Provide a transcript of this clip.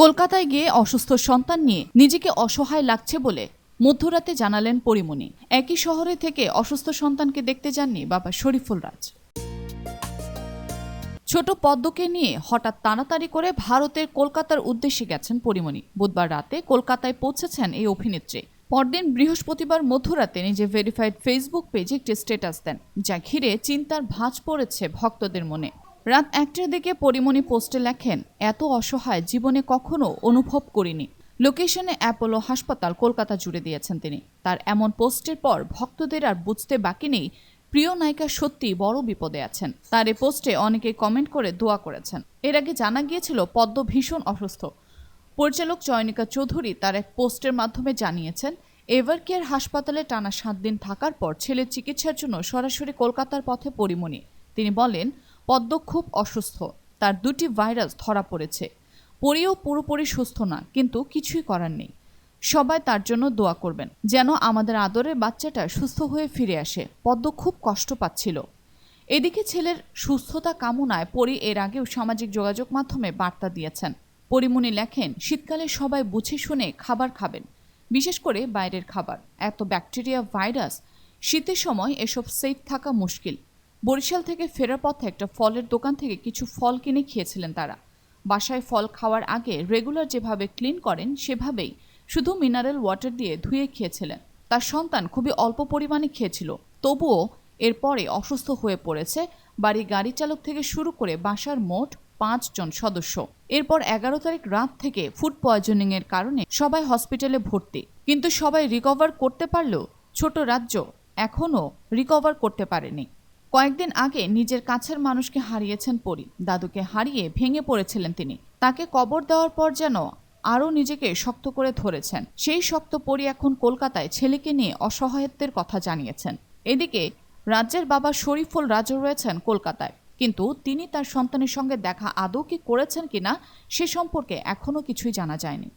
কলকাতায় গিয়ে অসুস্থ সন্তান নিয়ে নিজেকে অসহায় লাগছে বলে মধ্যরাতে জানালেন পরিমণি। একই শহরে থেকে অসুস্থ সন্তানকে দেখতে যাননি বাবা শরীফুল রাজ। ছোট পদ্মকে নিয়ে হঠাৎ তাড়াতাড়ি করে ভারতের কলকাতার উদ্দেশ্যে গেছেন পরিমণি। বুধবার রাতে কলকাতায় পৌঁছেছেন এই অভিনেত্রী। পরদিন বৃহস্পতিবার মধ্যরাতে নিজে ভেরিফাইড ফেসবুক পেজে একটি স্ট্যাটাস দেন, যা ঘিরে চিন্তার ভাঁজ পড়েছে ভক্তদের মনে। রাত একটার দিকে পরিমণি পোস্টে লেখেন, এত অসহায়, জীবনে কখনো অনুভব করিনি। লোকেশনে অ্যাপোলো হাসপাতাল কলকাতা জুড়ে দিয়েছেন তিনি। তার এমন পোস্টের পর ভক্তদের আর বুঝতে বাকি নেই, প্রিয় নায়িকা সত্যি বড় বিপদে আছেন। তার এই পোস্টে অনেকে কমেন্ট করে দোয়া করেছেন। এর আগে জানা গিয়েছিল, পদ্ম ভীষণ অসুস্থ। পরিচালক চয়নিকা চৌধুরী তার এক পোস্টের মাধ্যমে জানিয়েছেন, এভার কেয়ার হাসপাতালে টানা সাত দিন থাকার পর ছেলের চিকিৎসার জন্য সরাসরি কলকাতার পথে পরিমণি। তিনি বলেন পদ্ম খুব অসুস্থ। তার দুটি ভাইরাস ধরা পড়েছে। পরিও পুরোপুরি সুস্থ না, কিন্তু কিছুই করার নেই। সবাই তার জন্য দোয়া করবেন, যেন আমাদের আদরের বাচ্চাটা সুস্থ হয়ে ফিরে আসে। পদ্ম খুব কষ্ট পাচ্ছিল। এদিকে ছেলের সুস্থতা কামনায় পরি এর আগেও সামাজিক যোগাযোগ মাধ্যমে বার্তা দিয়েছেন। পরিমণি লেখেন, শীতকালে সবাই বুঝে শুনে খাবার খাবেন, বিশেষ করে বাইরের খাবার। এত ব্যাকটেরিয়া ভাইরাস, শীতের সময় এসব সেফ থাকা মুশকিল। বরিশাল থেকে ফেরার পথে একটা ফলের দোকান থেকে কিছু ফল কিনে খেয়েছিলেন তারা। বাসায় ফল খাওয়ার আগে রেগুলার যেভাবে ক্লিন করেন, সেভাবেই শুধু মিনারেল ওয়াটার দিয়ে ধুয়ে খেয়েছিলেন। তার সন্তান খুবই অল্প পরিমাণে খেয়েছিল। তবুও এরপরে অসুস্থ হয়ে পড়েছে। বাড়ি গাড়ি চালক থেকে শুরু করে বাসার মোট পাঁচজন সদস্য। এরপর এগারো তারিখ রাত থেকে ফুড পয়জনিং এর কারণে সবাই হসপিটালে ভর্তি। কিন্তু সবাই রিকভার করতে পারলেও ছোট রাজ্য এখনও রিকভার করতে পারেনি। কয়েকদিন আগে নিজের কাছের মানুষকে হারিয়েছেন পরি। দাদুকে হারিয়ে ভেঙে পড়েছিলেন তিনি। তাকে কবর দেওয়ার পর যেন আরও নিজেকে শক্ত করে ধরেছেন। সেই শক্ত পরি এখন কলকাতায় ছেলেকে নিয়ে অসহায়ত্বের কথা জানিয়েছেন। এদিকে রাজ্যের বাবা শরীফুল রাজও রয়েছেন কলকাতায়। কিন্তু তিনি তার সন্তানের সঙ্গে দেখা আদৌ কি করেছেন কিনা সে সম্পর্কে এখনও কিছুই জানা যায়নি।